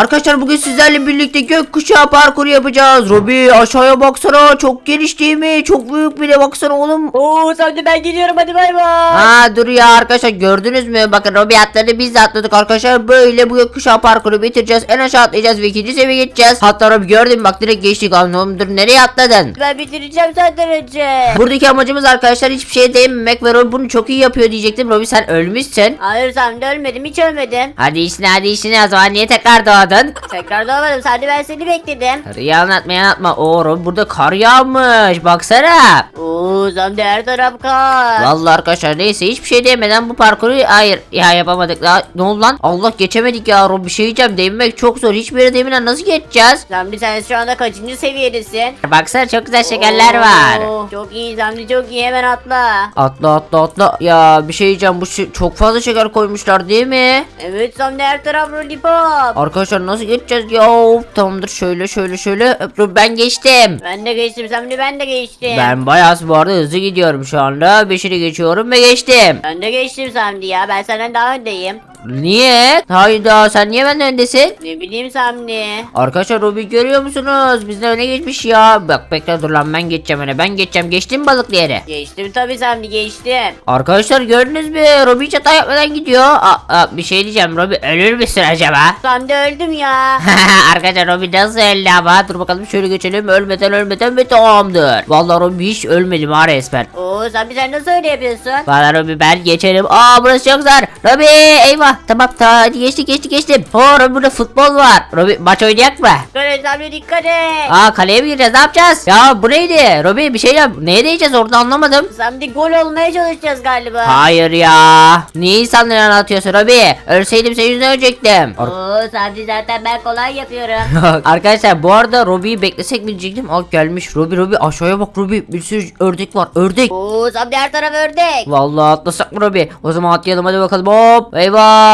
Arkadaşlar bugün sizlerle birlikte gökkuşağı parkuru yapacağız. Robi aşağıya baksana çok geniş değil mi? Çok büyük bir de baksana oğlum. Oo Samdi ben gidiyorum hadi bay bay. Ha dur ya arkadaşlar gördünüz mü? Bakın Robi atladı biz de atladık arkadaşlar. Böyle bu gökkuşağı parkuru bitireceğiz. En aşağı atlayacağız ve ikinci seviyeye geçeceğiz. Hatta Robi gördün mü? bak direkt geçtik. Oğlum dur nereye atladın? Ben bitireceğim zaten önce. Buradaki amacımız arkadaşlar hiçbir şeye değmemek ve Robi bunu çok iyi yapıyor diyecektim. Robi sen ölmüşsün. Hayır Samdi ölmedim hiç ölmedim. Hadi işine hadi işine o zaman niye tekrar doğdun? Tekrar doğmadım Samdi ben seni bekledim. Rüya anlatma ya anlatma. Robi burada kar yağmış. Baksana. Oo Samdi her taraf kar. Vallahi arkadaşlar neyse hiçbir şey demeden bu parkuru hayır ya yapamadık la ne oldu lan Allah geçemedik ya Rob bir şey diyeceğim değinmek çok zor hiçbir yere değmeden nasıl geçeceğiz Samdi sen şu anda kaçıncı seviyedesin? Baksana çok güzel şekerler var Oo, Çok iyi Samdi çok iyi hemen atla. Atla atla atla ya bir şey diyeceğim bu çok fazla şeker koymuşlar değil mi Evet Samdi her taraf lollipop. Arkadaşlar nasıl geçeceğiz? Ya tamamdır. Şöyle şöyle şöyle. Rob, ben geçtim. Ben de geçtim. Samdi ben de geçtim. ben bayağı bu arada hızlı gidiyorum şu anda. Beşini geçiyorum ve geçtim. Ben de geçtim Samdi ya. Ben senden daha öndeyim. Niye? Hayda sen niye benden öndesin? Ne bileyim Samdi. Arkadaşlar Ruby görüyor musunuz? Bizden öne geçmiş ya. Bak bekle dur lan ben geçeceğim öne. Ben geçeceğim. Geçtim balıklı yere. Geçtim tabii Samdi geçtim. Arkadaşlar gördünüz mü? Ruby hiç hata yapmadan gidiyor. Aa, aa, bir şey diyeceğim. Ruby ölür müsün acaba? Samdi öldüm ya. Arkadaşlar Ruby nasıl öldü ama? Dur bakalım şöyle geçelim. Ölmeden ölmeden ve tamamdır. Vallahi Ruby hiç ölmedim ha resmen. Oo Samdi sen nasıl öyle yapıyorsun? Vallahi Ruby ben geçerim. Aa burası çok zor. Ruby eyvah. Tamam tamam hadi geçtik geçtik geçtim. Oo Ruby burada futbol var. Ruby maç oynayak mı? Böyle Samdi dikkat et. Aa kaleye mi gireceğiz ne yapacağız? Ya bu neydi? Robi bir şey yap. Neye değeceğiz orada anlamadım. Samdi gol olmaya çalışacağız galiba. Hayır ya. Niye insanları anlatıyorsun Robi? Ölseydim senin yüzünden ölecektim. Oo Samdi zaten ben kolay yapıyorum. Arkadaşlar bu arada Robi'yi beklesek mi diyecektim. Aa gelmiş Robi Robi aşağıya bak Robi bir sürü ördek var ördek. Oo Samdi her taraf ördek. Vallahi atlasak mı Robi? O zaman atlayalım hadi bakalım hop. Eyvah.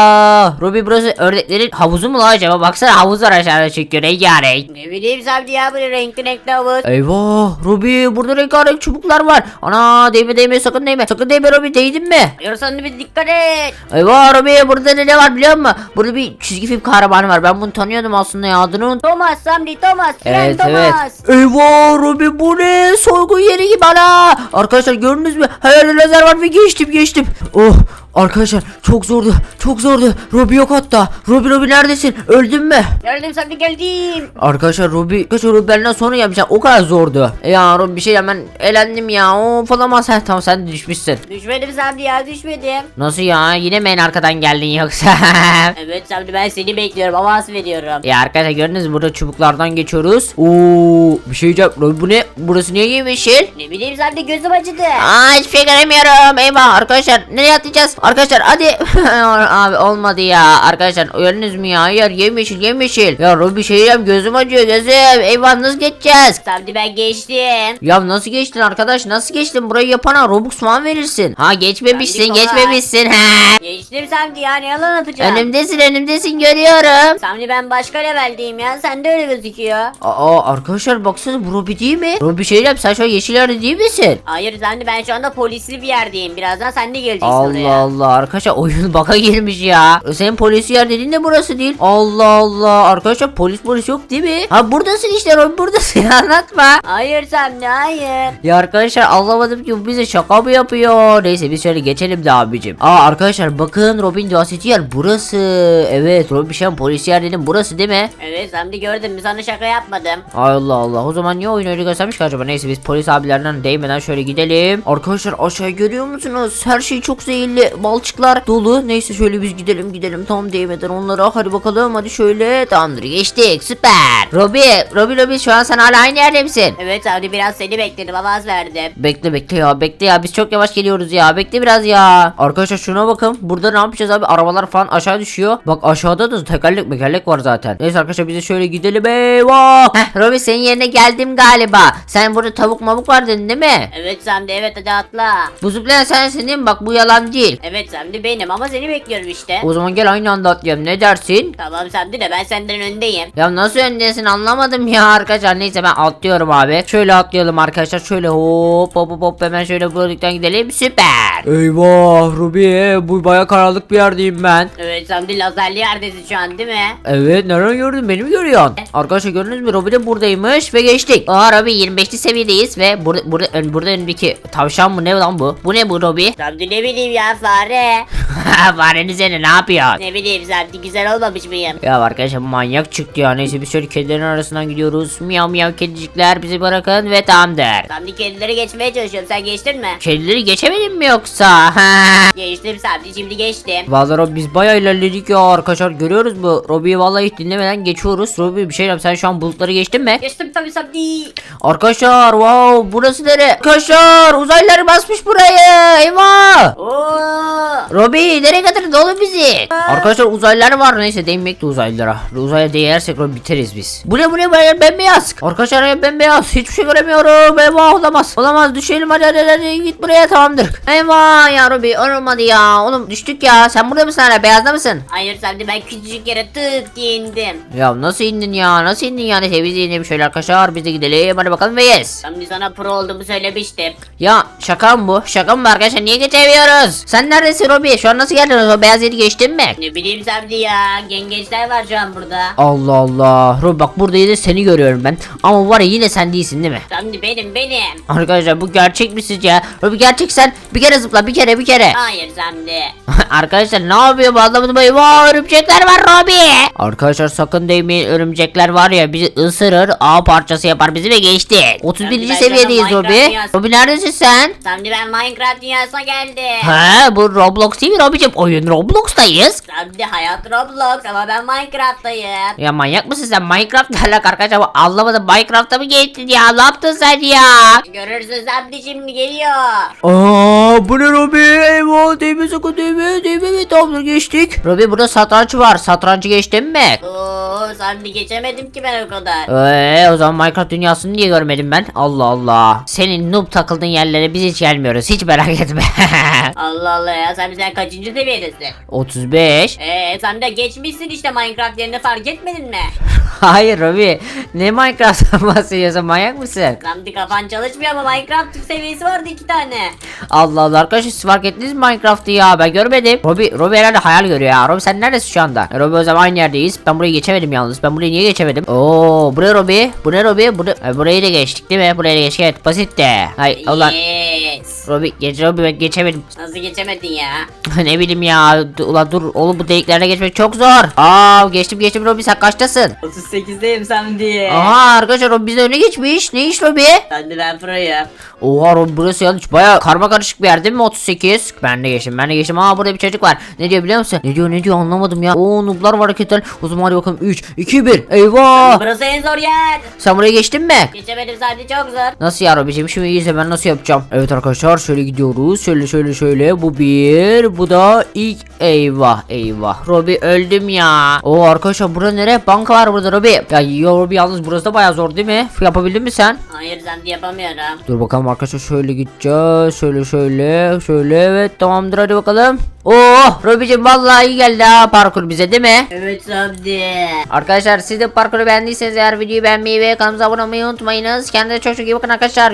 Robi burası ördeklerin havuzu mu lan acaba? Baksana havuz var aşağıda çünkü rengarenk. Ne bileyim Samdi ya böyle renkli renkli havuz. Eyvah Robi burada rengarenk çubuklar var. Ana değme değme sakın değme. Sakın değme Robi değdin mi? Samdi bir dikkat et. Eyvah Robi burada ne, var biliyor musun? Burada bir çizgi film kahramanı var. Ben bunu tanıyordum aslında ya adını unut- Thomas Samdi Thomas. Evet Thomas. evet. Eyvah Robi bu ne? Soygun yeri gibi ana. Arkadaşlar gördünüz mü? Yerde lazer var ve geçtim geçtim. Oh arkadaşlar çok zordu. Çok zordu. Robi yok hatta. Robi Robi neredesin? Öldün mü? Geldim Samdi geldim. Arkadaşlar Robi kaç Robi benden sonra yapacağım. O kadar zordu. Ya Robi bir şey ya ben elendim ya. Of olamaz. Heh, tamam sen de düşmüşsün. Düşmedim Samdi ya düşmedim. Nasıl ya? Yine mi en arkadan geldin yoksa? Evet Samdi ben seni bekliyorum avans veriyorum. Ya arkadaşlar gördünüz mü? burada çubuklardan geçiyoruz. Oo bir şey diyeceğim. Robi bu ne? Burası niye yeşil? Ne bileyim Samdi gözüm acıdı. Aa hiçbir şey göremiyorum. Eyvah arkadaşlar nereye atlayacağız? Arkadaşlar hadi. Abi olmadı ya. Arkadaşlar gördünüz mü ya? Hayır yemyeşil yemyeşil. Ya bir şey diyeceğim gözüm acıyor gözüm. Eyvah nasıl geçeceğiz? Samdi ben geçtim. Ya nasıl geçtin arkadaş? Nasıl geçtin? Burayı yapana Robux falan verirsin. Ha geçmemişsin, kolay. geçmemişsin. Ha. Geçtim Samdi ya ne yalan atacağım. Önümdesin, önümdesin görüyorum. Samdi ben başka leveldeyim ya sen de öyle gözüküyor. Aa arkadaşlar baksana bu Robi değil mi? Robi şey yap sen şu an yeşil yerde değil misin? Hayır Samdi ben şu anda polisli bir yerdeyim. Birazdan sen de geleceksin Allah oraya. Allah arkadaşlar oyun baka girmiş ya. Senin polis yer dediğin de burası değil. Allah Allah arkadaşlar polis polis yok değil mi? Ha buradasın işte Robi buradasın anlatma. Hayır Samdi hayır. Ya arkadaşlar anlamadım ki bu bize şaka mı yapıyor? Neyse biz şöyle geçelim de abicim. Aa arkadaşlar bakın Robin Dosseti yer burası. Evet Robin Şen polis yer dedim burası değil mi? Evet Samdi gördün mü sana şaka yapmadım. Allah Allah o zaman niye oyunu öyle göstermiş ki acaba? Neyse biz polis abilerden değmeden şöyle gidelim. Arkadaşlar aşağı görüyor musunuz? Her şey çok zehirli. Balçıklar dolu. Neyse şöyle biz gidelim gidelim tam değmeden onlara. Hadi bakalım hadi şöyle. Tamamdır geçtik süper. Robi, Robi Robi şu an sen hala aynı yerde misin? Evet Samdi biraz seni bekledim avans verdim. Bekle bekle ya bekle ya biz çok yavaş geliyoruz ya bekle biraz ya. Arkadaşlar şuna bakın burada ne yapacağız abi arabalar falan aşağı düşüyor. Bak aşağıda da tekerlek mekerlek var zaten. Neyse arkadaşlar biz de şöyle gidelim eyvah. Heh Robi senin yerine geldim galiba. Sen burada tavuk mavuk var dedin değil mi? Evet Samdi evet hadi atla. Bu zıplayan sensin değil mi? Bak bu yalan değil. Evet Samdi benim ama seni bekliyorum işte. O zaman gel aynı anda atlayalım ne dersin? Tamam Samdi de ben senden öndeyim. Ya nasıl öndesin anlamadım ya arkadaşlar neyse ben atlıyorum abi. Şöyle atlayalım arkadaşlar şöyle hop hop hop, hop hemen şöyle buradan gidelim süper. Eyvah Ruby bu baya karanlık bir yerdeyim ben. Evet Samdi lazerli yerdesin şu an değil mi? Evet nereden gördün beni mi görüyorsun? Arkadaşlar gördünüz mü Robi de buradaymış ve geçtik. Aa Robi 25. seviyedeyiz ve burada burada burada önündeki tavşan mı ne lan bu? Bu ne bu Robi? Samdi ne bileyim ya fare. Fareniz seni ne yapıyor? Ne bileyim Samdi güzel olmamış mıyım? Ya arkadaşlar manyak çıktı ya neyse biz şöyle kedilerin arasından gidiyoruz. Miyav miyav kedicikler bizi bırakın ve tamamdır. Samdi kedileri geçmeye çalışıyorum sen geçtin mi? Kedileri geçemedim mi yoksa? Geçtim Samdi şimdi geçtim. Vallahi Robi biz bayağı ilerledik ya arkadaşlar görüyoruz bu Robi'yi vallahi hiç dinlemeden geçiyoruz. Robi bir şey yap sen şu an bulutları geçtin mi? Geçtim tabii Samdi. Arkadaşlar wow burası nere? Arkadaşlar uzaylılar basmış burayı. Eyvah. Oo. Robi nereye götürdü oğlum bizi? Arkadaşlar uzaylılar var neyse değinmek de uzaylılara. Uzaya değersek Robi biteriz biz. Bu ne bu ne böyle bembeyaz. Arkadaşlar ya bembeyaz hiçbir şey göremiyorum. Eyvah olamaz. Olamaz düşelim hadi hadi, hadi. git buraya tamamdır. Eyvah ya Robi olmadı ya. Oğlum düştük ya. Sen burada mısın hala beyazda mısın? Hayır Samdi ben küçücük yere tık diye indim. Ya nasıl indin ya nasıl indin yani neyse biz de inelim şöyle arkadaşlar biz de gidelim hadi bakalım ve yes. Samdi sana pro olduğumu söylemiştim. Ya şaka mı bu? Şaka mı bu arkadaşlar? Niye geçemiyoruz? Sen neredesin Robi? Şu an nasıl geldin? O beyaz yeri geçtin mi? Ne bileyim Samdi ya. Gengeçler var şu an burada. Allah Allah. Robi bak burada yine seni görüyorum ben. Ama var ya yine sen değilsin değil mi? Samdi benim benim. Arkadaşlar bu gerçek mi sizce? Robi gerçek sen. Bir kere zıpla bir kere bir kere. Hayır Samdi. arkadaşlar ne yapıyor bu anlamadım. Eyvah örümcekler var Robi. Arkadaşlar sakın değmeyin örümcekler var ya bizi ısırır. A parçası yapar bizi ve geçti. 31. Ben seviyedeyiz canım Robi. Minecraft Robi neredesin sen? Samdi ben Minecraft dünyasına geldim. He bu Roblox değil mi Robi'cim? Oyun Roblox'tayız. Samdi hayat Roblox ama ben Minecraft'tayım. Ya manyak mısın sen? Minecraft ne alaka arkadaşlar? Bu Anlamadım. Minecraft'a mı geçtin ya? Ne yaptın sen ya? Görürsün Samdi şimdi geliyor. Aa bu ne Robi? Eyvah değme sakın değme değme ve tamamdır geçtik. Robi burada satranç var. Satrancı geçtin mi? Samdi geçemedim ki ben o kadar. Eee o zaman Minecraft dünyasını niye görmedim ben? Allah Allah. Senin noob takıldığın yerlere biz hiç gelmiyoruz. Hiç merak etme. Allah Allah ya sen kaçıncı seviyedesin? 35. Eee sen de geçmişsin işte Minecraft yerine fark etmedin mi? Hayır Robi. Ne Minecraft'tan bahsediyorsun? Manyak mısın? Samdi kafan çalışmıyor ama Minecraft seviyesi vardı iki tane. Allah Allah arkadaşlar siz fark ettiniz mi Minecraft'ı ya ben görmedim. Robi, Robi herhalde hayal görüyor ya. Robi sen neredesin şu anda? Robi o zaman aynı yerdeyiz. Ben burayı geçemedim yalnız. Ben burayı niye geçemedim? Oo buraya Robi. Bu ne Robi? Bura, e, burayı da geçtik değil mi? Burayı da geçtik evet basit. Hay ulan Yes. Robi geç Robi ben geçemedim. Nasıl geçemedin ya? ne bileyim ya. D- Ulan dur oğlum bu deliklerine geçmek çok zor. Aa geçtim geçtim Robi sen kaçtasın? 38'deyim Samdi. Aha arkadaşlar Robi bizden öne geçmiş. Ne iş Robi? Samdi ben proyum. Oha Robi burası yanlış baya karma karışık bir yer değil mi 38? Ben de geçtim ben de geçtim. Aa burada bir çocuk var. Ne diyor biliyor musun? Ne diyor ne diyor anlamadım ya. Oo nublar var hareketler. O zaman hadi bakalım 3, 2, 1. Eyvah. Burası en zor yer. Sen buraya geçtin mi? Geçemedim Samdi çok zor. Nasıl ya Robicim şimdi izle ben nasıl yapacağım? Evet arkadaşlar şöyle gidiyoruz. Şöyle şöyle şöyle. Bu bir. Bu da ilk. Eyvah eyvah. Robi öldüm ya. Oo arkadaşlar burada nere? Banka var burada Robi. Ya Robi yalnız burası da baya zor değil mi? Yapabildin mi sen? Hayır Samdi yapamıyorum. Dur bakalım arkadaşlar şöyle gideceğiz. Şöyle şöyle şöyle evet tamamdır hadi bakalım. Oh Robicim vallahi iyi geldi ha parkur bize değil mi? Evet Samdi. Arkadaşlar siz de parkuru beğendiyseniz eğer videoyu beğenmeyi ve kanalımıza abone olmayı unutmayınız. Kendinize çok çok iyi bakın arkadaşlar.